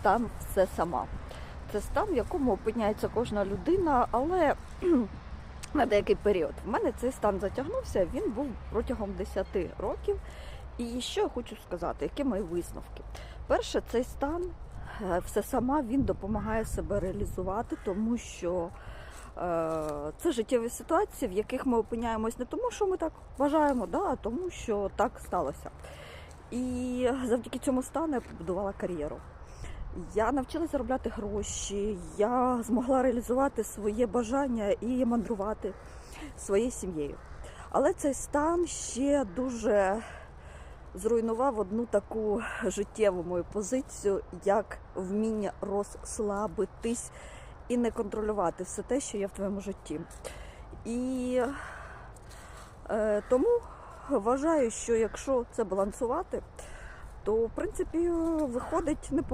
стан все сама. Це стан, в якому опиняється кожна людина, але на деякий період. В мене цей стан затягнувся, він був протягом 10 років. І що я хочу сказати, які мої висновки? Перше, цей стан е, все сама він допомагає себе реалізувати, тому що е, це життєві ситуації, в яких ми опиняємось не тому, що ми так вважаємо, да, а тому, що так сталося. І завдяки цьому стану я побудувала кар'єру. Я навчилася заробляти гроші, я змогла реалізувати своє бажання і мандрувати своєю сім'єю. Але цей стан ще дуже зруйнував одну таку життєву мою позицію, як вміння розслабитись і не контролювати все те, що є в твоєму житті. І е, тому вважаю, що якщо це балансувати, то в принципі виходить непогано.